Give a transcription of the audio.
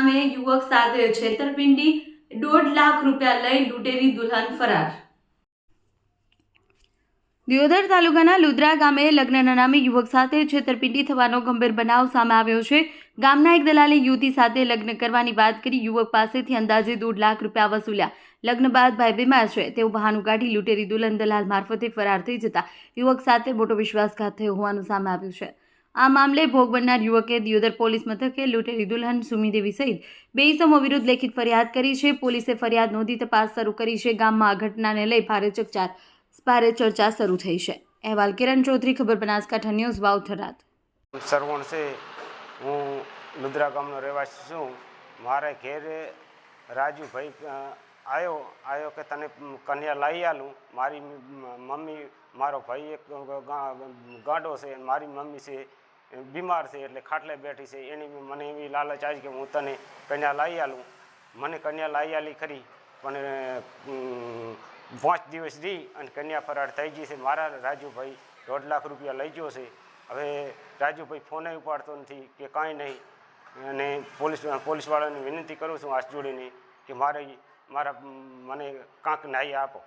નામે યુવક સાથે છેતરપિંડી, દોઢ લાખ રૂપિયા લઈ લૂંટેલી દુલ્હન ફરાર. દિયોદર તાલુકાના લુદ્રા ગામે લગ્નના નામે યુવક સાથે છેતરપિંડી થવાનો ગંભીર બનાવ સામે આવ્યો છે. ગામના એક દલાલે યુવતી સાથે લગ્ન કરવાની વાત કરી યુવક પાસેથી અંદાજે દોઢ લાખ રૂપિયા વસૂલ્યા. લગ્ન બાદ ભાઈ બીમાર છે તેવું બહાનું કાઢી લૂંટેરી દુલ્હન દલાલ મારફતે ફરાર થઈ જતા યુવક સાથે મોટો વિશ્વાસઘાત થયો હોવાનું સામે આવ્યું છે. આ મામલે ભોગ બનનાર યુવકે દિયોદર પોલીસ મથકે લૂંટેરી દુલ્હન સુમીદેવી સહિત બે ઇસમો વિરુદ્ધ લેખિત ફરિયાદ કરી છે. પોલીસે ફરિયાદ નોંધી તપાસ શરૂ કરી છે. ગામમાં આ ઘટનાને લઈ ભારે ચકચાર, ભારે ચર્ચા શરૂ થઈ છે. અહેવાલ કિરણ ચૌધરી, ખબર બનાસકાંઠા ન્યૂઝ વાવ થરાદ સરવણ છે. હું લુદ્રા ગામનો રહેવાસી છું. મારે ઘેરે રાજુભાઈ આવ્યો આવ્યો કે તને કન્યા લાવી આલું. મારી મમ્મી, મારો ભાઈ એક ગાંડો છે મારી મમ્મી છે, બીમાર છે એટલે ખાટલે બેઠી છે. એની મને એવી લાલચ આવી કે હું તને કન્યા લાવી આલું. મને કન્યા લાવી આલી ખરી, પણ પાંચ દિવસ રહી અને કન્યા ફરાર થઈ ગઈ છે. મારા રાજુભાઈ દોઢ લાખ રૂપિયા લઈ ગયો છે. હવે રાજુભાઈ ફોને ઉપાડતો નથી કે કાંઈ નહીં. અને પોલીસ, પોલીસવાળાને વિનંતી કરું છું હાથ જોડીને કે મારે મારા મને કાંક ન્યાય આપો.